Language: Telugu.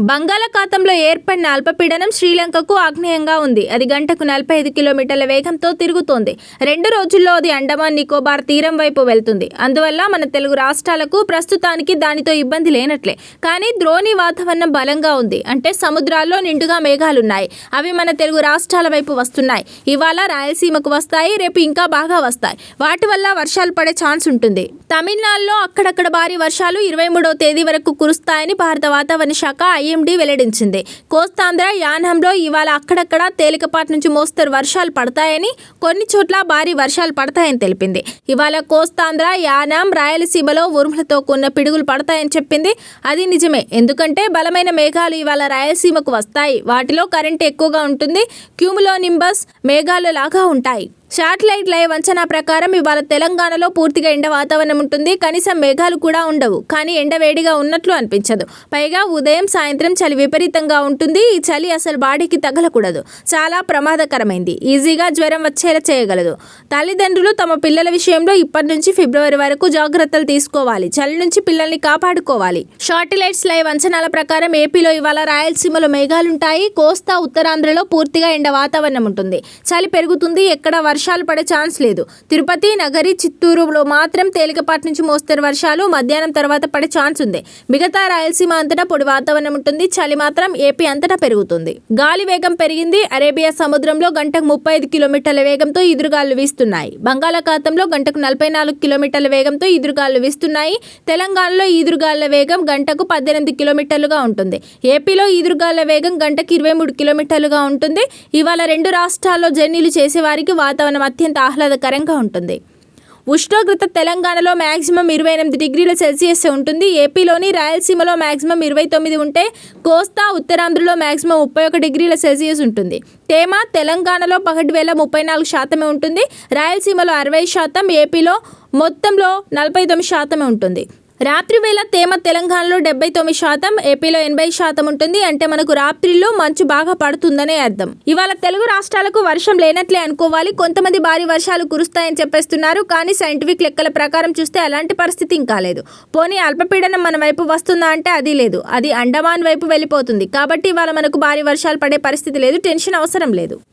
బంగాళాఖాతంలో ఏర్పడిన అల్పపీడనం శ్రీలంకకు ఆగ్నేయంగా ఉంది. అది గంటకు నలభై ఐదు కిలోమీటర్ల వేగంతో తిరుగుతోంది. రెండు రోజుల్లో అది అండమాన్ నికోబార్ తీరం వైపు వెళ్తుంది. అందువల్ల మన తెలుగు రాష్ట్రాలకు ప్రస్తుతానికి దానితో ఇబ్బంది లేనట్లే. కానీ ద్రోణి వాతావరణం బలంగా ఉంది. అంటే సముద్రాల్లో నిండుగా మేఘాలున్నాయి. అవి మన తెలుగు రాష్ట్రాల వైపు వస్తున్నాయి. ఇవాళ రాయలసీమకు వస్తాయి. రేపు ఇంకా బాగా వస్తాయి. వాటి వల్ల వర్షాలు పడే ఛాన్స్ ఉంటుంది. తమిళనాడులో అక్కడక్కడ భారీ వర్షాలు ఇరవై మూడవ తేదీ వరకు కురుస్తాయని భారత వాతావరణ శాఖ ఐఎండీ వెల్లడించింది. కోస్తాంధ్ర యానంలో ఇవాళ అక్కడక్కడ తేలికపాటి నుంచి మోస్తరు వర్షాలు పడతాయని కొన్ని చోట్ల భారీ వర్షాలు పడతాయని తెలిపింది. ఇవాళ కోస్తాంధ్ర యానాం రాయలసీమలో ఉరుములతో కూడిన పిడుగులు పడతాయని చెప్పింది. అది నిజమే. ఎందుకంటే బలమైన మేఘాలు ఇవాళ రాయలసీమకు వస్తాయి. వాటిలో కరెంట్ ఎక్కువగా ఉంటుంది. క్యూములో నింబస్ మేఘాలు లాగా ఉంటాయి. శాటిలైట్ లైవ్ అంచనా ప్రకారం ఇవాళ తెలంగాణలో పూర్తిగా ఎండ వాతావరణం ఉంటుంది. కనీసం మేఘాలు కూడా ఉండవు. కానీ ఎండ వేడిగా ఉన్నట్లు అనిపించదు. పైగా ఉదయం సాయంత్రం చలి విపరీతంగా ఉంటుంది. ఈ చలి అసలు బాడీకి తగలకూడదు. చాలా ప్రమాదకరమైంది. ఈజీగా జ్వరం వచ్చేలా చేయగలదు. తల్లిదండ్రులు తమ పిల్లల విషయంలో ఇప్పటి నుంచి ఫిబ్రవరి వరకు జాగ్రత్తలు తీసుకోవాలి. చలి నుంచి పిల్లల్ని కాపాడుకోవాలి. షాటిలైట్స్ లైవ్ అంచనాల ప్రకారం ఏపీలో ఇవాళ రాయలసీమలో మేఘాలుంటాయి. కోస్తా ఉత్తరాంధ్రలో పూర్తిగా ఎండ వాతావరణం ఉంటుంది. చలి పెరుగుతుంది. ఎక్కడ వర్షాలు పడే ఛాన్స్ లేదు. తిరుపతి నగరి చిత్తూరులో మాత్రం తేలికపాటి నుంచి మోస్తరు వర్షాలు మధ్యాహ్నం తర్వాత పడే ఛాన్స్ ఉంది. మిగతా రాయలసీమ అంతటా పొడి వాతావరణం ఉంటుంది. చలి మాత్రం ఏపీ అంతటా పెరుగుతుంది. గాలి వేగం పెరిగింది. అరేబియా సముద్రంలో గంటకు ముప్పై ఐదు కిలోమీటర్ల వేగంతో ఎదురుగాలు వీస్తున్నాయి. బంగాళాఖాతంలో గంటకు నలభై నాలుగు కిలోమీటర్ల వేగంతో ఎదురుగాలు వీస్తున్నాయి. తెలంగాణలో ఈదురుగాళ్ళ వేగం గంటకు పద్దెనిమిది కిలోమీటర్లుగా ఉంటుంది. ఏపీలో ఈదురుగాళ్ళ వేగం గంటకు ఇరవై మూడు కిలోమీటర్లుగా ఉంటుంది. ఇవాళ రెండు రాష్ట్రాల్లో జర్నీలు చేసేవారికి వాతావరణం అత్యంత ఆహ్లాదకరంగా ఉంటుంది. ఉష్ణోగ్రత తెలంగాణలో మ్యాక్సిమం ఇరవై ఎనిమిది డిగ్రీల సెల్సియస్ ఉంటుంది. ఏపీలోని రాయలసీమలో మ్యాక్సిమం ఇరవై తొమ్మిది ఉంటే కోస్తా ఉత్తరాంధ్రలో మ్యాక్సిమం ముప్పై ఒక డిగ్రీల సెల్సియస్ ఉంటుంది. తేమ తెలంగాణలో పగటి వేల ముప్పై నాలుగు శాతమే ఉంటుంది. రాయలసీమలో అరవై శాతం ఏపీలో మొత్తంలో నలభై తొమ్మిది శాతమే ఉంటుంది. రాత్రి వేళ తేమ తెలంగాణలో డెబ్బై తొమ్మిది శాతం ఏపీలో ఎనభై శాతం ఉంటుంది. అంటే మనకు రాత్రిలో మంచు బాగా పడుతుందనే అర్థం. ఇవాళ తెలుగు రాష్ట్రాలకు వర్షం లేనట్లే అనుకోవాలి. కొంతమంది భారీ వర్షాలు కురుస్తాయని చెప్పేస్తున్నారు. కానీ సైంటిఫిక్ లెక్కల ప్రకారం చూస్తే అలాంటి పరిస్థితి ఇంకా లేదు. పోనీ అల్పపీడనం మన వైపు వస్తుందా అంటే అది లేదు. అది అండమాన్ వైపు వెళ్ళిపోతుంది. కాబట్టి ఇవాళ మనకు భారీ వర్షాలు పడే పరిస్థితి లేదు. టెన్షన్ అవసరం లేదు.